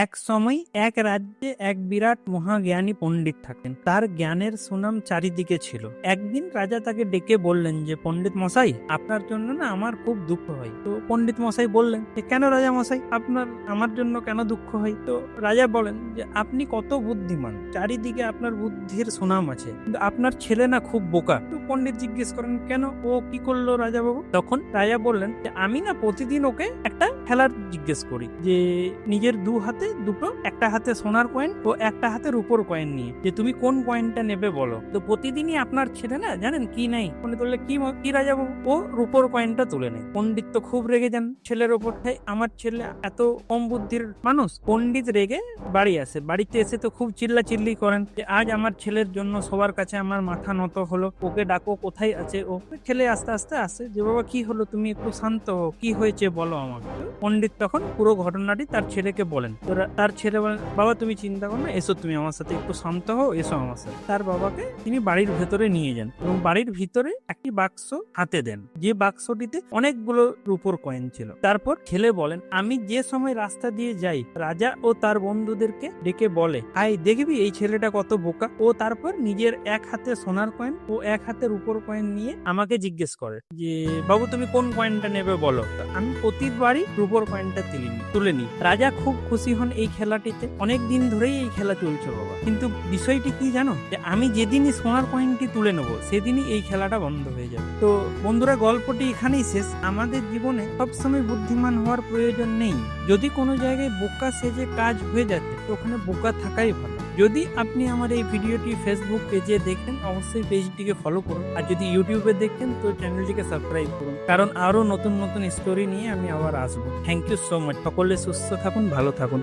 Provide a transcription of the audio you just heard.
এক সময় এক রাজ্যে এক বিরাট মহাজ্ঞানী পণ্ডিত থাকেন। তার জ্ঞানের সুনাম চারিদিকে ছিল। একদিন রাজা তাকে ডেকে বললেন যে, পণ্ডিত মশাই, আপনার জন্য না আমার খুব দুঃখ হয়। তো পণ্ডিত মশাই বললেন যে, কেন রাজা মশাই? আপনার, আমার জন্য কেন দুঃখ হয়? তো রাজা বলেন যে, আপনি কত বুদ্ধিমান, চারিদিকে আপনার বুদ্ধির সুনাম আছে, কিন্তু আপনার ছেলে না খুব বোকা। তো পণ্ডিত জিজ্ঞেস করেন, কেন? ও কি করল রাজা বাবু তখন রাজা বললেন যে, আমি না প্রতিদিন ওকে একটা খেলার জিজ্ঞেস করি, যে নিজের দু হাতে দুটো একটা হাতে সোনার কয়েন ও একটা হাতে রুপোর কয়েন নিয়ে। যে তুমি কোন কয়েনটা নেবে বলো। তো প্রতিদিনই আপনার ছেলে না জানেন কি নাই? পণ্ডিত বললে কি কি রাজা ও রুপোর কয়েনটা তুলে নেয়। পণ্ডিত তো খুব রেগে যান ছেলের ওপর। "হেই, আমার ছেলে এত কম বুদ্ধির মানুষ। পণ্ডিত রেগে বাড়ি আসে। বাড়িতে এসে তো খুব চিল্লা চিল্লি করেন যে আজ আমার ছেলের জন্য সবার কাছে আমার মাথা নত হলো। ওকে ডাকো কোথায় আছে ও? ছেলে আস্তে আস্তে আসে যে বাবা কি হলো? তুমি একটু শান্ত হও। কি হয়েছে বলো আমাকে? পণ্ডিত তখন পুরো ঘটনাটি তার ছেলেকে বলেন। তার ছেলে বলে বাবা তুমি চিন্তা করো না, এসো তুমি আমার সাথে, একটু শান্ত হও, এসো আমার সাথে। তার বাবাকে তিনি বাড়ির ভেতরে নিয়ে যান এবং বাড়ির ভিতরে একটি বাক্স হাতে দেন, যে বাক্সটিতে অনেকগুলো রূপোর কয়েন ছিল। তারপর ছেলে বলেন, আমি যে সময় রাস্তা দিয়ে যাই, রাজা ও তার বন্ধুদেরকে ডেকে বলে আই দেখবি এই ছেলেটা কত বোকা? ও তারপর নিজের এক হাতে সোনার কয়েন ও এক হাতে রূপোর কয়েন নিয়ে আমাকে জিজ্ঞেস করে যে, বাবু, তুমি কোন কয়েনটা নেবে বলো? আমি প্রতিবারই রূপোর কয়েনটা তুলে নিই তুলে নিই রাজা খুব খুশি এই খেলাটিতে অনেক দিন ধরেই এই খেলা চলছে বাবা। কিন্তু বিষয়টি কি জানো? যে আমি যেদিনই সোনার কয়েনটি তুলে নেব, সেদিনই এই খেলাটা বন্ধ হয়ে যাবে। তো বন্ধুরা, গল্পটি এখানেই শেষ। আমাদের জীবনে সবসময় বুদ্ধিমান হওয়ার প্রয়োজন নেই। যদি কোনো জায়গায় বোকা সেজে কাজ হয়ে যাচ্ছে, তো ওখানে বোকা থাকাই ভালো। যদি আপনি আমার এই ভিডিওটি ফেসবুক পেজে দেখেন, অবশ্যই পেজটিকে ফলো করুন। আর যদি ইউটিউবে দেখেন, তো চ্যানেলটিকে সাবস্ক্রাইব করুন। কারণ আরও নতুন নতুন স্টোরি নিয়ে আমি আবার আসব। থ্যাংক ইউ সো মাচ সকলে সুস্থ থাকুন, ভালো থাকুন।